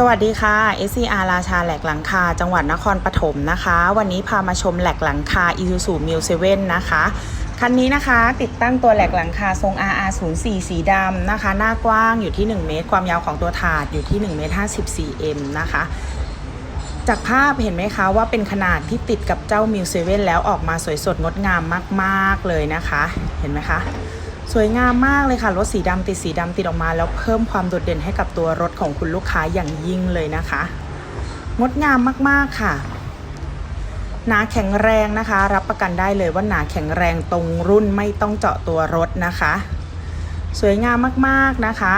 สวัสดีค่ะ SCR ราชาแหลกหลังคา จังหวัดนครปฐมนะคะ วันนี้พามาชมแหลกหลังคา Isuzu m u 7นะคะ คันนี้นะคะติดตั้งตัวแหลกหลังคาทรง RR04 สีดำนะคะ หน้ากว้างอยู่ที่ 1 เมตร ความยาวของตัวถาดอยู่ที่1เมตร54 m นะคะ จากภาพเห็นไหมคะว่าเป็นขนาดที่ติดกับเจ้า m u 7แล้วออกมาสวยสดงดงามมาก ๆ เลยนะคะ เห็นไหมคะ สวยงามมากเลยค่ะรถสีดำติดสีดำติดออกมา แล้วเพิ่มความโดดเด่นให้กับตัวรถของคุณลูกค้าอย่างยิ่งเลยนะคะ งดงามมากๆค่ะ หนาแข็งแรงนะคะ รับประกันได้เลยว่าหนาแข็งแรงตรงรุ่นไม่ต้องเจาะตัวรถนะคะ สวยงามมากๆนะคะ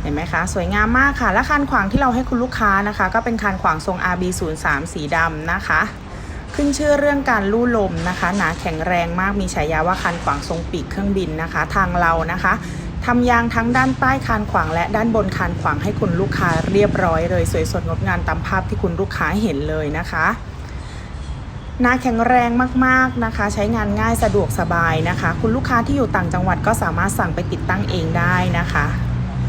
เห็นไหมคะ สวยงามมากค่ะ และคานขวางที่เราให้คุณลูกค้านะคะ ก็เป็นคานขวางทรง RB03 สีดำนะคะ ขึ้นชื่อเรื่องการลู่ลมนะคะหนาแข็งแรงมากมีฉายาว่าคานขวางทรงปีกเครื่องบินนะคะ ทางเรานะคะทำยางทั้งด้านใต้คานขวางและด้านบนคานขวางให้คุณลูกค้าเรียบร้อยเลยสวยสดงดงามตามภาพที่คุณลูกค้าเห็นเลยนะคะหนาแข็งแรงมากๆนะคะ ใช้งานง่ายสะดวกสบายนะคะ คุณลูกค้าที่อยู่ต่างจังหวัดก็สามารถสั่งไปติดตั้งเองได้นะคะ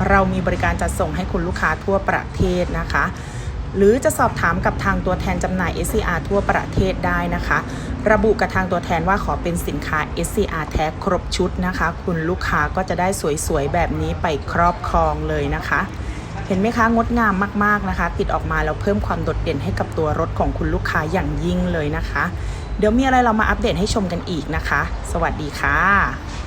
เรามีบริการจัดส่งให้คุณลูกค้าทั่วประเทศนะคะ หรือจะสอบถามกับทางตัวแทนจำหน่าย SCR ทั่วประเทศได้นะคะ ระบุกับทางตัวแทนว่าขอเป็นสินค้า SCR แท้ครบชุดนะคะ คุณลูกค้าก็จะได้สวยๆ แบบนี้ไปครอบครองเลยนะคะ เห็นไหมคะงดงามมากๆนะคะ ติดออกมาแล้วเพิ่มความโดดเด่นให้กับตัวรถของคุณลูกค้าอย่างยิ่งเลยนะคะ เดี๋ยวมีอะไรเรามาอัปเดตให้ชมกันอีกนะคะ สวัสดีค่ะ